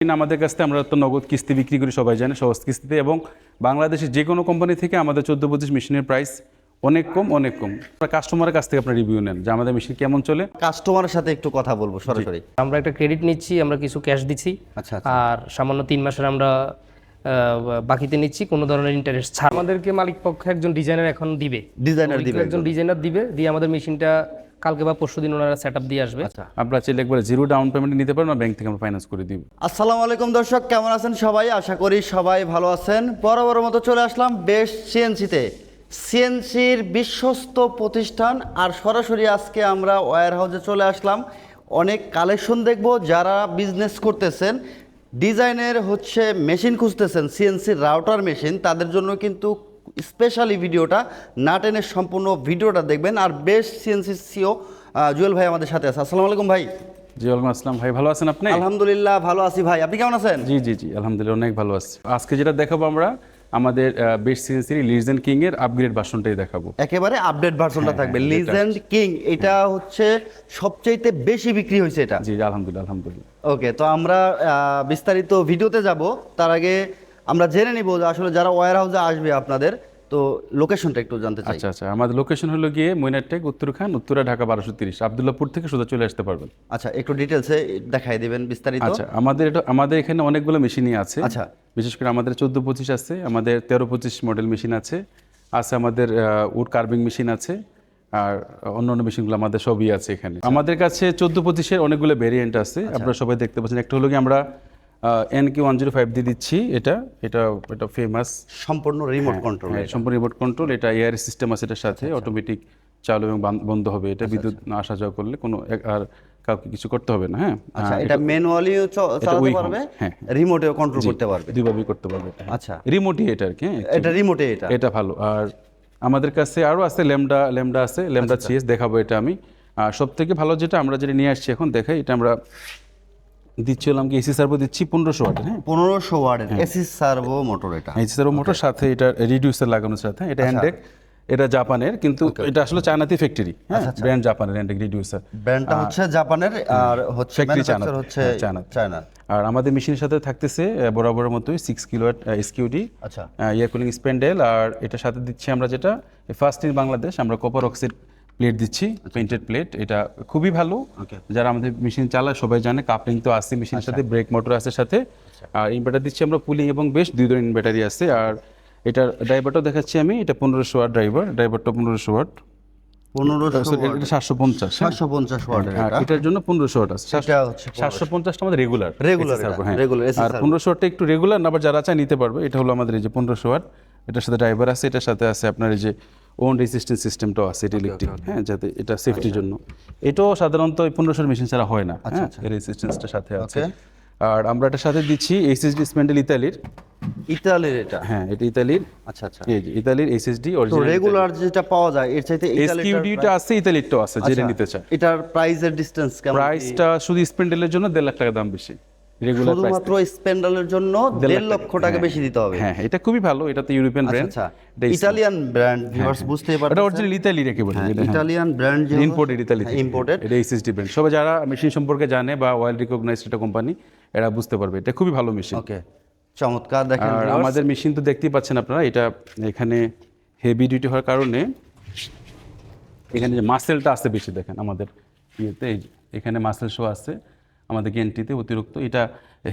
আমাদের কাছ থেকে আমরা তো নগদ কিস্তি বিক্রি করি সবাই জানে সহজ কিস্তিতে। এবং বাংলাদেশের যে কোনো কোম্পানি থেকে আমাদের চোদ্দ পঁচিশ মেশিনের প্রাইস অনেক কম অনেক কম। আপনার কাস্টমারের কাছ থেকে আপনার রিভিউ নেন যে আমাদের মেশিন কেমন চলে। কাস্টমারের সাথে একটু কথা বলব সরাসরি। আমরা একটা ক্রেডিট নিচ্ছি আমরা কিছু ক্যাশ দিচ্ছি। আচ্ছা আচ্ছা। আর সামান্য তিন মাসের আমরা বাকিতে নিচ্ছি কোনো ধরনের ইন্টারেস্ট ছাড়। আমাদেরকে মালিক পক্ষ একজন ডিজাইনার এখন দিবে। ডিজাইনার দিবে একজন ডিজাইনার দিবে দিয়ে আমাদের মেশিনটা কালকে বা পরশু দিন ওনারা সেট আপ দিয়ে আসবে। আচ্ছা আপনারা চাইলে একবার জিরো ডাউন পেমেন্ট নিতে পারেন ব্যাংক থেকে আমরা ফাইন্যান্স করে দিব। আসসালামু আলাইকুম দর্শক কেমন আছেন সবাই? আশা করি সবাই ভালো আছেন। বরাবর মতো চলে আসলাম বেস্ট সিএনসিতে সিএনসির বিশ্বস্ত প্রতিষ্ঠান আর সরাসরি আজকে আমরা ওয়্যার হাউসে চলে আসলাম। অনেক কালেকশন দেখব যারা বিজনেস করতেছেন। ডিজাইনের হচ্ছে মেশিন খুঁজতেছেন সিএনসির রাউটার মেশিন তাদের জন্য কিন্তু স্পেশালি ভিডিওটা না টেনে সম্পূর্ণ ভিডিওটা দেখবেন। আর বেস্ট সিএনসি সিও জুয়েল ভাই আমাদের সাথে আছে। আসসালামু আলাইকুম ভাই। জি ওয়ালাইকুম আসসালাম ভাই ভালো আছেন আপনি? আলহামদুলিল্লাহ ভালো আছি ভাই। আপনি কেমন আছেন? জি জি জি আলহামদুলিল্লাহ অনেক ভালো আছি। আজকে যেটা দেখাবো আমরা আমাদের বেস্ট সিএনসির লিজেন্ড কিং এর আপগ্রেড ভার্সনটাই দেখাবো। একেবারে আপডেট ভার্সনটা থাকবে। লিজেন্ড কিং এটা হচ্ছে সবচাইতে বেশি বিক্রি হয়েছে এটা। জি জি, আলহামদুলিল্লাহ আলহামদুলিল্লাহ। ওকে তো আমরা বিস্তারিত ভিডিওতে যাব। তার আগে আমরা জেনে নিব যে আসলে যারা ওয়্যার হাউসে আসবে আপনাদের তো লোকেশনটা একটু জানতে চাই। আচ্ছা আচ্ছা। আমাদের লোকেশন হলো গিয়ে মইনারটেক উত্তরখান উত্তরা ঢাকা বারোশো তিরিশ। আবদুল্লাপুর থেকে সোজা চলে আসতে পারবেন। আচ্ছা একটু ডিটেলসে দেখাই দিবেন বিস্তারিত। আচ্ছা আমাদের এটা আমাদের এখানে অনেকগুলো মেশিনই আছে। আচ্ছা। বিশেষ করে আমাদের চোদ্দ পঁচিশ আছে আমাদের তেরো পঁচিশ মডেল মেশিন আছে আছে আমাদের উড কার্ভিং মেশিন আছে আর অন্য অন্য মেশিনগুলো আমাদের সবই আছে এখানে। আমাদের কাছে চোদ্দ পঁচিশের অনেকগুলো ভেরিয়েন্ট আছে আপনারা সবাই দেখতে পাচ্ছেন। একটা হলো কি আমরা N K one zero five দিয়ে দিচ্ছি। এটা এটা এটা ফেমাস সম্পূর্ণ রিমোট কন্ট্রোল হ্যাঁ, সম্পূর্ণ রিমোট কন্ট্রোল এটা এয়ার সিস্টেম আছে এটার সাথে অটোমেটিক চালু এবং বন্ধ হবে। এটা বিদ্যুৎ আসা যাওয়া করলে কোনো আর কাউকে কিছু করতে হবে না হ্যাঁ? আচ্ছা এটা ম্যানুয়ালিও চালাতে পারবে হ্যাঁ, রিমোটেও কন্ট্রোল করতে পারবে। দুইভাবেই করতে পারবে হ্যাঁ। আচ্ছা। রিমোটই এটা আর কি হ্যাঁ এটা রিমোটে এটা। এটা ভালো। আর আমাদের কাছে আরও আছে ল্যামডা ল্যামডা আছে ল্যামডা আচ্ছা, সিএস দেখাবো এটা আমি। আর সব থেকে ভালো যেটা আমরা যেটা নিয়ে আসছি এখন দেখাই এটা আমরা দিচ্ছিলাম কি এসি সার্ভো দিচ্ছি পনেরোশো ওয়াটের হ্যাঁ? পনেরোশো ওয়ার্ডের এসি সার্ভো মোটর এটা। এসি সার্ভো মোটর সাথে এটা রিডিউসার লাগানোর সাথে আচ্ছা। এটা হ্যান্ডেক এটা জাপানের কিন্তু এটা আসলে চায়নাতে ফ্যাক্টরি হ্যাঁ? আচ্ছা, ব্র্যান্ড জাপানের হ্যান্ডেক রিডিউসার ব্র্যান্ডটা হচ্ছে জাপানের আর হচ্ছে manufacturer চায়না। হচ্ছে হ্যাঁ, চায়না। আর আমাদের মেশিনের সাথে থাকতেছে বরাবরের মতোই সিক্স কিলো এসকিউডি আচ্ছা। ইয়ার কুলিং স্প্যান্ডেল আর এটার সাথে দিচ্ছি আমরা যেটা ফার্স্ট ইন বাংলাদেশ আমরা কপার অক্সাইড প্লেট দিচ্ছি পেন্টেড প্লেট এটা খুবই ভালো। যারা আমাদের মেশিন চালায় সবাই জানে কাপলিং তো আছে মেশিনের সাথে ব্রেক মোটর আছে সাথে। আর ইনভার্টার দিচ্ছি আমরা পুলিং এবং বেশ দুই ধরনের ইনভার্টারই আছে। আর এটার ড্রাইভারটাও দেখাচ্ছি আমি এটা পনেরোশো ওয়াট ড্রাইভার ড্রাইভারটা পনেরোশো ওয়াট। সাতশো পঞ্চাশ ওয়ার্ডের আর এটার জন্য পনেরোশো ওয়াট আছে। সাতশো পঞ্চাশটা আমাদের রেগুলার Regular এটা, আর পনেরোশো ওয়াটটা একটু রেগুলার না আবার যারা চায় নিতে পারবে। এটা হলো আমাদের এই যে পনেরোশো ওয়াট। এটার সাথে ড্রাইভার আছে এটার সাথে আছে আপনার এই যে ওন রেসিস্ট্যান্স সিস্টেমটাও আছে এটা ইলেকট্রিক হ্যাঁ যাতে এটা সেফটির জন্য। এটাও সাধারণত পনেরোশোর মেশিন ছাড়া হয় না হ্যাঁ এর সাথে আছে। আর আমরা এটার সাথে দিচ্ছি এইচএসডি স্প্যান্ডেল ইতালির। ইতালির এটা? হ্যাঁ এটা ইতালির। আচ্ছা আচ্ছা। এই যে ইতালির এইচএসডি তো অরিজিনাল রেগুলার যেটা পাওয়া যায় এর চাইতে এসকিউডিটা আছে ইতালির ইতালিরটাও আছে যেটা নিতে চায়। এটার প্রাইসের ডিসটেন্স কেমন? প্রাইসটা শুধু স্প্যান্ডেলের জন্য দেড় লাখ টাকা দাম বেশি। রেগুলার শুধুমাত্র স্প্যান্ডালের জন্য দেড় লক্ষ টাকা বেশি দিতে হবে। হ্যাঁ এটা খুবই ভালো ইউরোপিয়ান ব্র্যান্ড আচ্ছা ইটালিয়ান ব্র্যান্ড ভিউয়ার্স বুঝতেই এটা অরিজিনাল ইতালি রেখে বলে ইটালিয়ান ব্র্যান্ড যে ইম্পোর্টেড ইতালি ইম্পোর্টেড এটা এসএসডি ব্র্যান্ড সবাই যারা মেশিন সম্পর্কে জানে বা ওয়েল রিকগনাইজড একটা কোম্পানি এরা বুঝতে পারবে। এটা খুবই ভালো মেশিন ওকে চমৎকার দেখেন আমাদের মেশিন তো দেখতেই পাচ্ছেন আপনারা এটা এখানে হেভি ডিউটি হওয়ার কারণে এখানে যে মাসেলটা আছে বেশি দেখেন আমাদের ইয়েতে এখানে মাসেল শো আছে। আমাদের গেন্টিতে অতিরিক্ত। এটা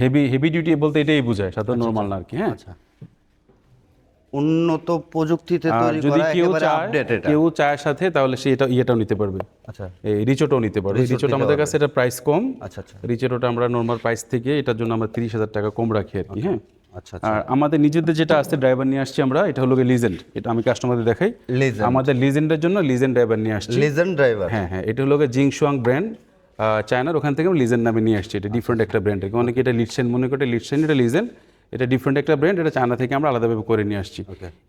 হেভি হেভি ডিউটি বলতে এটাই বোঝায় সাধারণ নর্মাল না আর কি হ্যাঁ? আচ্ছা। উন্নত প্রযুক্তিতে তৈরি যদি কেউ চায় কেউ চায় সাথে তাহলে সে এটা ইয়েটাও নিতে পারবে। আচ্ছা। এই রিচোটাও নিতে পারবে। রিচোট আমাদের কাছে এটা প্রাইস কম। আচ্ছা আচ্ছা। রিচোটা আমরা নর্মাল প্রাইস থেকে এটার জন্য আমরা তিরিশ হাজার টাকা কম রাখি আর কি হ্যাঁ? আচ্ছা আর আমাদের নিজেদের যেটা আছে ড্রাইভার নিয়ে আসছি আমরা এটা হলো লিজেন্ড এটা আমি কাস্টমারদের দেখাই। আমাদের লিজেন্ডের জন্য লিজেন্ড ড্রাইভার নিয়ে আসছি। লিজেন্ড ড্রাইভার হ্যাঁ হ্যাঁ। এটা হলো জিংশুয়াং ব্র্যান্ড চায়নার ওখান থেকে আমরা লিজেন্ড নামে নিয়ে আসছি। এটা ডিফারেন্ট একটা ব্র্যান্ড থেকে অনেকে এটা লিডসেন মনে করে লিডসেন এটা লিজেন এটা ডিফারেন্ট একটা ব্র্যান্ড এটা চায়না থেকে আমরা আলাদাভাবে করে নিয়ে আসছি।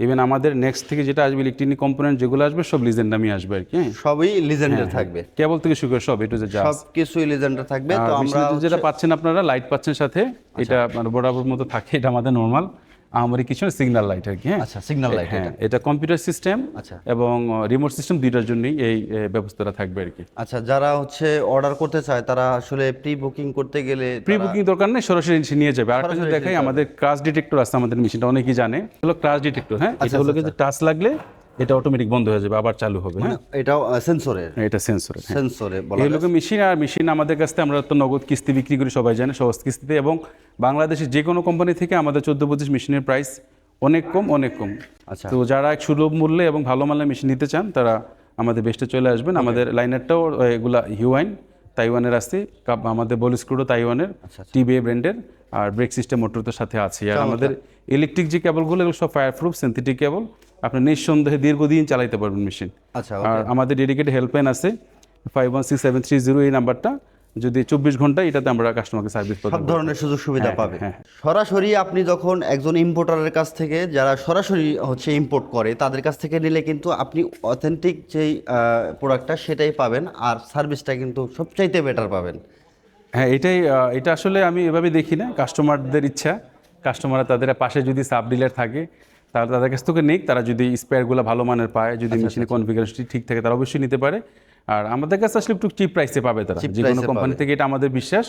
ইভেন আমাদের নেক্সট থেকে যেটা আসবে ইলেকট্রনিক কম্পোনেন্ট যেগুলো আসবে সব লিজেন্ড নামে আসবে আর কি হ্যাঁ? সবই লিজেন্ডের থাকবে। কেবল থেকে শুরু করে সব এটু যে যা সব কিছুই লিজেন্ডের থাকবে। তো আমরা যেটা পাচ্ছেন আপনারা লাইট পাচ্ছেন সাথে আচ্ছা। এটা মানে বরাবর মতো থাকে এটা আমাদের নর্মাল আমারই কিছু সিগন্যাল লাইট আর কি হ্যাঁ? আচ্ছা সিগন্যাল লাইট হ্যাঁ এটা। কম্পিউটার সিস্টেম আচ্ছা। এবং রিমোট সিস্টেম দুইটার জন্যই এই ব্যবস্থাটা থাকবে আর কি। আচ্ছা যারা হচ্ছে অর্ডার করতে চায় তারা আসলে প্রি বুকিং করতে গেলে প্রি বুকিং দরকার নেই সরাসরি এসে নিয়ে যাবে। আর কিছু দেখাই আমাদের ক্রাশ ডিটেক্টর আছে আমাদের মেশিনটা অনেকেই জানে। হলো ক্রাশ ডিটেক্টর হ্যাঁ? এটা হলো যে টাচ লাগলে এটা অটোমেটিক বন্ধ হয়ে যাবে আবার চালু হবে হ্যাঁ? এটাও সেন্সরের এটা সেন্সর সেন্সরে বলা এই লোকের মেশিন আর মেশিন আমাদের কাছ থেকে আমরা তো নগদ কিস্তি বিক্রি করি সবাই জানে সহজ কিস্তিতে এবং বাংলাদেশের যে কোনো কোম্পানি থেকে আমাদের চোদ্দ পঁচিশ মেশিনের প্রাইস অনেক কম অনেক কম। আচ্ছা। তো যারা এক সুলভ মূল্যে এবং ভালো মানের মেশিন নিতে চান তারা আমাদের বেস্টে চলে আসবেন। আমাদের লাইনারটাও এগুলা হিউয়াইন তাইওয়ানের কাপ- আমাদের বল স্ক্রুডও তাইওয়ানের টিবিএ ব্র্যান্ডের আর ব্রেক সিস্টেম মোটর তো সাথে আছে। আর আমাদের ইলেকট্রিক যে কেবলগুলো এগুলো সব ফায়ার প্রুফ সিনথেটিক কেবল আপনি নিঃসন্দেহে দীর্ঘদিন চালাইতে পারবেন মেশিন আচ্ছা আর আমাদের ডেডিকেটেড হেল্পলাইন আছে five one six seven three zero এই নাম্বারটা। যদি চব্বিশ ঘণ্টা এটাতে আমরা কাস্টমারকে সার্ভিস সব ধরনের সুযোগ সুবিধা পাবে। হ্যাঁ। সরাসরি আপনি যখন একজন ইম্পোর্টারের কাছ থেকে যারা সরাসরি হচ্ছে ইম্পোর্ট করে তাদের কাছ থেকে নিলে কিন্তু আপনি অথেন্টিক যেই প্রোডাক্টটা সেটাই পাবেন আর সার্ভিসটা কিন্তু সবচাইতে বেটার পাবেন। হ্যাঁ এটাই এটা আসলে আমি এভাবে দেখি না। কাস্টমারদের ইচ্ছা। কাস্টমাররা তাদের পাশে যদি সাব ডিলার থাকে তাহলে তাদের কাছ থেকে নিক তারা যদি স্পেয়ারগুলো ভালো মানের পায় যদি আচ্ছা, মেশিনের কনফিগারেশনটি ঠিক থাকে তারা অবশ্যই নিতে পারে। আর আমাদের কাছে আসলে একটু চিপ প্রাইসে পাবে তারা। যে কোনো কোম্পানি থেকে এটা আমাদের বিশ্বাস।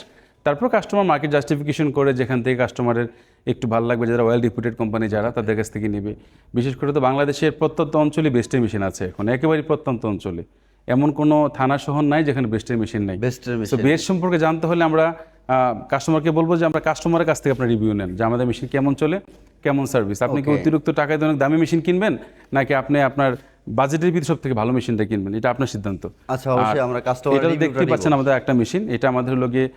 তারপর কাস্টমার মার্কেট জাস্টিফিকেশন করে যেখান থেকে কাস্টমারের একটু ভালো লাগবে যারা ওয়েল রিপুটেড কোম্পানি যারা তাদের কাছ থেকে নেবে। বিশেষ করে তো বাংলাদেশের প্রত্যন্ত অঞ্চলে বেস্টের মেশিন আছে এখন একেবারেই প্রত্যন্ত অঞ্চলে। এমন কোনো থানা শহর নাই যেখানে বেস্টের মেশিন নাই। বেস্টের মেশিন বেস সম্পর্কে জানতে হলে আমরা কাস্টমারকে বলব যে আমরা কাস্টমারের কাছ থেকে আপনার রিভিউ নেন যে আমাদের মেশিন কেমন চলে কেমন সার্ভিস আপনি কি অতিরিক্ত টাকায় অনেক দামি মেশিন কিনবেন নাকি আপনি আপনার বাজেটের ভিতরে সব থেকে ভালো মেশিনটা কিনবেন? এটা আপনার সিদ্ধান্ত। আচ্ছা অবশ্যই আমরা কাস্টমার এটা দেখতে পাচ্ছেন আমাদের একটা মেশিন এটা আমাদের হলো গিয়ে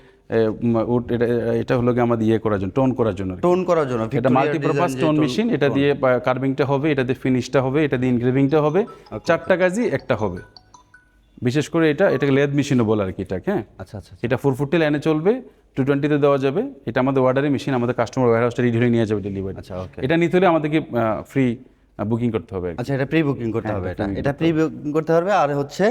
এটা এটা হলো গিয়ে আমাদের ইয়ে করার জন্য টোন করার জন্য। টোন করার জন্য এটা মাল্টিপারপাস টোন মেশিন এটা দিয়ে কার্ভিংটা হবে এটা দিয়ে ফিনিশটা হবে এটা দিয়ে ইনগ্রেভিংটা হবে চারটা কাজই একটা হবে। বিশেষ করে এটা এটাকে লেদ মেশিনও বলে আর কি এটাকে হ্যাঁ? আচ্ছা আচ্ছা এটা ফোর ফুটি লাইনে চলবে টু টোয়েন্টিতে দেওয়া যাবে। এটা আমাদের অর্ডারের মেশিন আমাদের কাস্টমার ওয়ার হাউসটা রেডি হয়ে নিয়ে যাবে ডেলিভারি আচ্ছা ওকে এটা নিতে হলে আমাদেরকে ফ্রি বুকিং করতে হবে। আচ্ছা এটা প্রি বুকিং করতে হ্যাঁ, হবে এটা। এটা প্রি বুকিং করতে হবে আর হচ্ছে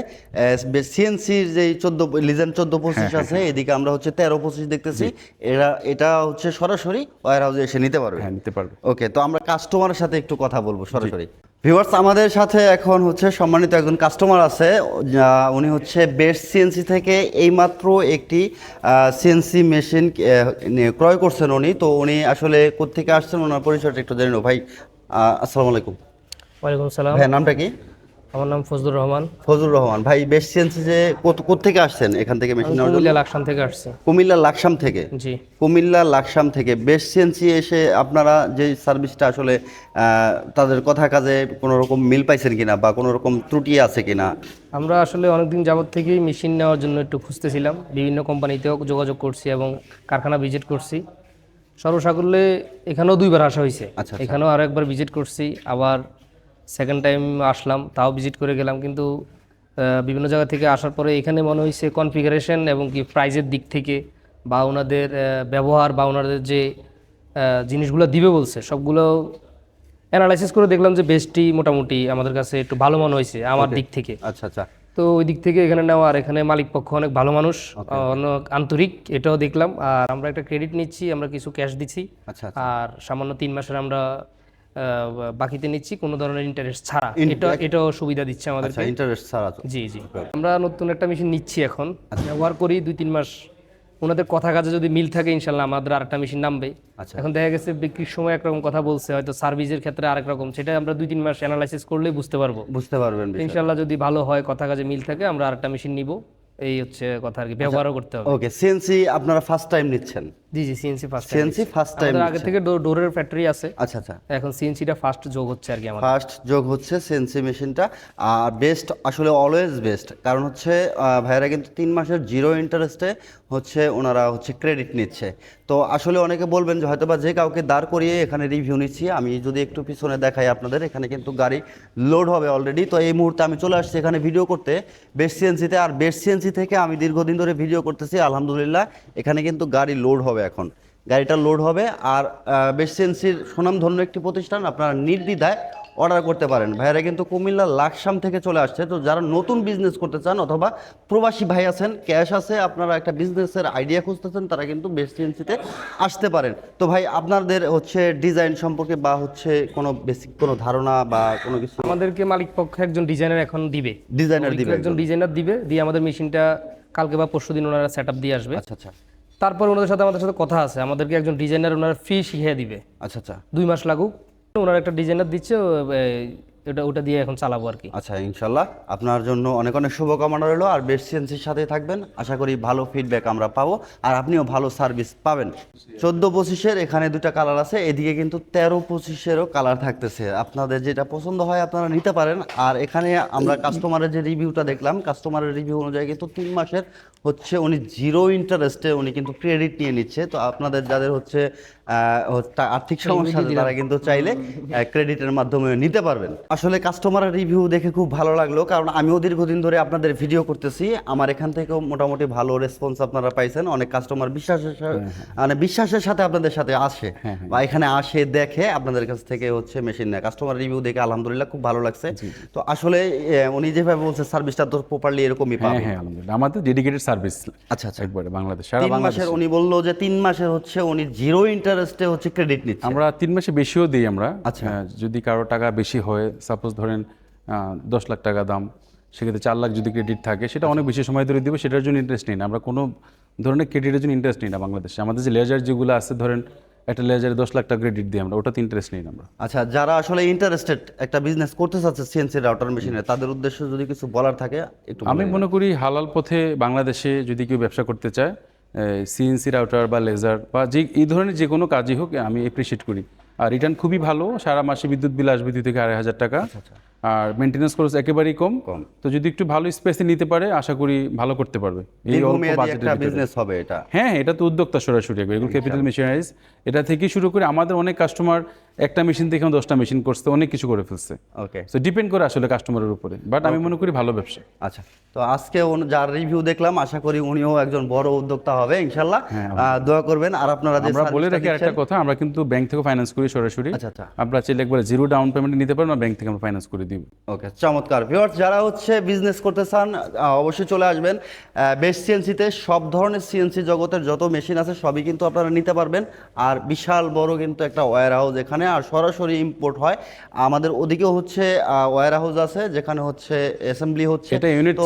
সিএনসির যে চোদ্দ লিজেন চোদ্দ হ্যাঁ, পঁচিশ আছে এদিকে আমরা হচ্ছে তেরো পঁচিশ দেখতেছি। এরা এটা হচ্ছে সরাসরি ওয়ার হাউসে এসে নিতে পারবে। হ্যাঁ নিতে পারবে। ওকে তো আমরা কাস্টমারের সাথে একটু কথা বলব সরাসরি। ভিউয়ার্স আমাদের সাথে এখন হচ্ছে সম্মানিত একজন কাস্টমার আছে। উনি হচ্ছে বেস্ট সিএনসি থেকে এইমাত্র একটি সিএনসি মেশিন ক্রয় করছেন উনি। তো উনি আসলে কোথেকে আসছেন? ওনার পরিচয়টা একটু জানেন ভাই আসসালামু আলাইকুম। ওয়ালাইকুম সালাম ভাই নামটা কি? আমার নাম ফজলুর রহমান। ফজলুর রহমান ভাই বেস্ট সিএনসি যে কোথেকে আসছেন এখান থেকে মেশিন নেওয়ার কুমিল্লা লাকসাম থেকে আসছে। কুমিল্লা লাকসাম থেকে? জি। কুমিল্লা লাকসাম থেকে বেস্ট সিএনসি এসে আপনারা যে সার্ভিসটা আসলে তাদের কথা কাজে কোনো রকম মিল পাইছেন কিনা বা কোনো রকম ত্রুটি আছে কিনা? আমরা আসলে অনেকদিন যাবত থেকেই মেশিন নেওয়ার জন্য একটু খুঁজতেছিলাম। বিভিন্ন কোম্পানিতেও যোগাযোগ করছি এবং কারখানা ভিজিট করছি। সর্বসাকুল্যে এখানেও দুইবার আসা হয়েছে আচ্ছা, আচ্ছা। এখানেও আরও একবার ভিজিট করছি। আবার সেকেন্ড টাইম আসলাম তাও ভিজিট করে গেলাম কিন্তু বিভিন্ন জায়গা থেকে আসার পরে এখানে মনে হয়েছে কনফিগারেশন এবং কি প্রাইজের দিক থেকে বা ওনাদের ব্যবহার বা ওনাদের যে জিনিসগুলো দিবে বলছে সবগুলো অ্যানালাইসিস করে দেখলাম যে বেস্টই মোটামুটি আমাদের কাছে একটু ভালো মনে হয়েছে আমার দিক থেকে। আচ্ছা আচ্ছা। তো ওই দিক থেকে এখানে নেওয়া আর এখানে মালিক পক্ষ অনেক ভালো মানুষ অনেক আন্তরিক এটাও দেখলাম। আর আমরা একটা ক্রেডিট নিচ্ছি আমরা কিছু ক্যাশ দিচ্ছি। আচ্ছা। আর সামান্য তিন মাসের আমরা বাকিতে নিচ্ছি কোনো ধরনের ইন্টারেস্ট ছাড়া। এটা এটাও সুবিধা দিচ্ছে আমাদের আচ্ছা ইন্টারেস্ট ছাড়া জি জি। আমরা নতুন একটা মেশিন নিচ্ছি এখন। আচ্ছা। ব্যবহার করি দুই তিন মাস। ওনাদের কথা কাজে যদি মিল থাকে ইনশাল্লাহ আমাদের আরেকটা মেশিন নামবে। আচ্ছা। এখন দেখা গেছে বিক্রির সময় একরকম কথা বলছে হয়তো সার্ভিসের ক্ষেত্রে আরেক রকম। সেটা আমরা দুই তিন মাস অ্যানালাইসিস করলেই বুঝতে পারব। বুঝতে পারবেন ইনশাল্লাহ যদি ভালো হয় কথা কাজে মিল থাকে আমরা আরেকটা মেশিন নিব। এই হচ্ছে কথা আর কি ব্যবহারও করতে হবে। ওকে সিএনসি আপনারা ফার্স্ট টাইম নিচ্ছেন? জি জি CNC first CNC first time আগে থেকে ডোরের ফ্যাক্টরি আছে। আচ্ছা আচ্ছা। এখন সিএনসিটা ফার্স্ট যোগ হচ্ছে আর কি আমাদের। ফার্স্ট যোগ হচ্ছে সেন্সি মেশিনটা আর বেস্ট আসলে অলওয়েজ বেস্ট কারণ হচ্ছে আহ, ভাইয়েরা কিন্তু তিন মাসের জিরো ইন্টারেস্টে হচ্ছে ওনারা হচ্ছে ক্রেডিট নিচ্ছে। তো আসলে অনেকে বলবেন যে হয়তো বা যে কাউকে দাঁড় করিয়ে এখানে রিভিউ নিচ্ছি আমি যদি একটু পিছনে দেখাই আপনাদের এখানে কিন্তু গাড়ি লোড হবে অলরেডি তো এই মুহূর্তে আমি চলে আসছি এখানে ভিডিও করতে। বেস্ট সিএনসিতে আর বেস্ট সিএনসি থেকে আমি দীর্ঘদিন ধরে ভিডিও করতেছি আলহামদুলিল্লাহ। এখানে কিন্তু গাড়ি লোড হবে এখন। গাড়িটা লোড হবে আর বেস্ট সিএনসির সুনামধন্য একটি প্রতিষ্ঠান আপনারা নির্দ্বিধায় অর্ডার করতে পারেন। ভাইয়ারা কিন্তু কুমিল্লা লাকসাম থেকে চলে আসছে। তো যারা নতুন বিজনেস করতে চান অথবা প্রবাসী ভাই আছেন ক্যাশ আছে আপনারা একটা বিজনেসের আইডিয়া খুঁজতেছেন তারা কিন্তু বেস্ট সিএনসিতে আসতে পারেন। তো ভাই আপনাদের হচ্ছে ডিজাইন সম্পর্কে বা হচ্ছে কোনো বেসিক কোনো ধারণা বা কোনো কিছু? আমাদেরকে মালিক পক্ষ একজন ডিজাইনার এখন দিবে। ডিজাইনার দিবে একজন ডিজাইনার দিবে দিয়ে আমাদের মেশিনটা কালকে বা পরশু দিন ওনারা সেট আপ দিয়ে আসবে। আচ্ছা আচ্ছা। তারপর ওনাদের সাথে আমাদের সাথে কথা আছে। আমাদেরকে একজন ডিজাইনার ওনারা ফি শিখিয়ে দিবে। আচ্ছা আচ্ছা। দুই মাস লাগুক। ওনারা একটা ডিজাইনার দিচ্ছে ওটা ওটা দিয়ে এখন চালাবো আর কি। আচ্ছা ইনশাল্লাহ। আপনার জন্য অনেক অনেক শুভকামনা রইল। আর বেস্ট সিএনসির সাথে থাকবেন। আশা করি ভালো ফিডব্যাক আমরা পাবো। আর আপনিও ভালো সার্ভিস পাবেন। চোদ্দ পঁচিশের এখানে দুটা কালার আছে। এদিকে কিন্তু তেরো পঁচিশেরও কালার থাকতেছে। আপনাদের যেটা পছন্দ হয় আপনারা নিতে পারেন। আর এখানে আমরা কাস্টমারের যে রিভিউটা দেখলাম কাস্টমারের রিভিউ অনুযায়ী কিন্তু তিন মাসের হচ্ছে উনি জিরো ইন্টারেস্টে উনি কিন্তু ক্রেডিট নিয়ে নিচ্ছে। তো আপনাদের, যাদের হচ্ছে আর্থিক সমস্যা তারা কিন্তু চাইলে ক্রেডিটের মাধ্যমে নিতে পারবেন। আসলে কাস্টমারের রিভিউ দেখে খুব ভালো লাগল কারণ আমিও দীর্ঘদিন ধরে আপনাদের ভিডিও করতেছি। আমার এখান থেকেও মোটামুটি ভালো রেসপন্স আপনারা পাইছেন অনেক কাস্টমার বিশ্বাসের মানে বিশ্বাসের সাথে আপনাদের সাথে আসে বা এখানে আসে দেখে আপনাদের কাছ থেকে হচ্ছে মেশিন নেয়। কাস্টমার রিভিউ দেখে আলহামদুলিল্লাহ খুব ভালো লাগছে। তো আসলে উনি যেভাবে বলছে সার্ভিসটা তো প্রপারলি এরকমই হ্যাঁ পাবে। হ্যাঁ আলহামদুলিল্লাহ। আমাদের ডেডিকেটেড সার্ভিস আচ্ছা আচ্ছা। একবারে বাংলাদেশ সারা বাংলাদেশ। উনি বলল যে তিন মাসের হচ্ছে উনি জিরো ইন্টারেস্টে হচ্ছে ক্রেডিট নিচ্ছে। আমরা তিন মাসে বেশিও দিই আমরা। আচ্ছা। যদি কারও টাকা বেশি হয় সাপোজ ধরেন দশ লাখ টাকা দাম সেক্ষেত্রে চার লাখ যদি ক্রেডিট থাকে সেটা অনেক বেশি সময় ধরে দিব সেটার জন্য ইন্টারেস্ট নিই না। আমরা কোনো ধরনের ক্রেডিটের জন্য ইন্টারেস্ট নিই না বাংলাদেশে। আমাদের যে লেজার যেগুলো আছে ধরেন একটা লেজারে দশ লাখ টাকা ক্রেডিট দিই আমরা ওটাতে ইন্টারেস্ট নিই না আমরা। আচ্ছা যারা আসলে ইন্টারেস্টেড একটা বিজনেস করতে চাচ্ছে সিএনসি রাউটার মেশিনে তাদের উদ্দেশ্যে যদি কিছু বলার থাকে একটু আমি মনে করি হালাল পথে বাংলাদেশে যদি কেউ ব্যবসা করতে চায় সিএনসি রাউটার বা লেজার বা যে, এই ধরনের যে কোনো কাজই হোক, আমি অ্যাপ্রিসিয়েট করি। আর রিটার্ন খুবই ভালো, সারা মাসে বিদ্যুৎ বিল আসবে দুই থেকে আড়াই হাজার টাকা। আর মেনটেন্যান্স খরচ একেবারেই কম। কম। তো যদি একটু ভালো স্পেসে নিতে পারে আশা করি ভালো করতে পারবে। এই অল্প বাজেটের বিজনেস হবে এটা। হ্যাঁ এটা তো উদ্যোক্তা সরাসরি এগুলো ক্যাপিটাল মেশিনারিজ এটা থেকে শুরু করে আমাদের অনেক কাস্টমার একটা মেশিন থেকে দশটা মেশিন করছে অনেক কিছু করে ফেলছে। ওকে তো ডিপেন্ড করে আসলে কাস্টমারের উপরে। বাট আমি মনে করি ভালো ব্যবসা। আচ্ছা তো আজকে যার রিভিউ দেখলাম আশা করি উনিও একজন বড় উদ্যোক্তা হবে ইনশাল্লাহ দোয়া করবেন। আর আপনারা হ্যাঁ, আমরা বলে রাখি একটা কথা আমরা কিন্তু ব্যাংক থেকে ফাইন্যান্স করি সরাসরি। আচ্ছা আচ্ছা। আমরা চাইলে একবার জিরো ডাউন পেমেন্ট নিতে পারেন ব্যাংক থেকে আমরা ফাইন্যান্স করে দিব। ওকে চমৎকার। ভিউয়ার্স যারা হচ্ছে বিজনেস করতে চান অবশ্যই চলে আসবেন। বেস্ট সিএনসিতে সব ধরনের সিএনসি জগতের যত মেশিন আছে সবই কিন্তু আপনারা নিতে পারবেন। আর বিশাল বড় কিন্তু একটা ওয়্যার হাউস এখানে। আর সরাসরি ইম্পোর্ট হয় আমাদের ওদিকেও হচ্ছে ওয়্যার হাউস আছে যেখানে হচ্ছে অ্যাসেম্বলি হচ্ছে। এটা ইউনিট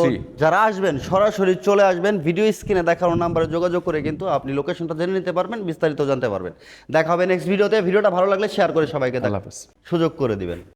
যারা আসবেন সরাসরি চলে আসবেন। ভিডিও স্ক্রিনে দেখানো নাম্বারে যোগাযোগ করে কিন্তু আপনি লোকেশনটা জেনে নিতে পারবেন বিস্তারিত জানতে পারবেন। দেখা হবে নেক্সট ভিডিওতে ভিডিওটা ভালো লাগলে শেয়ার করে সবাইকে দেখা সুযোগ করে দিবেন।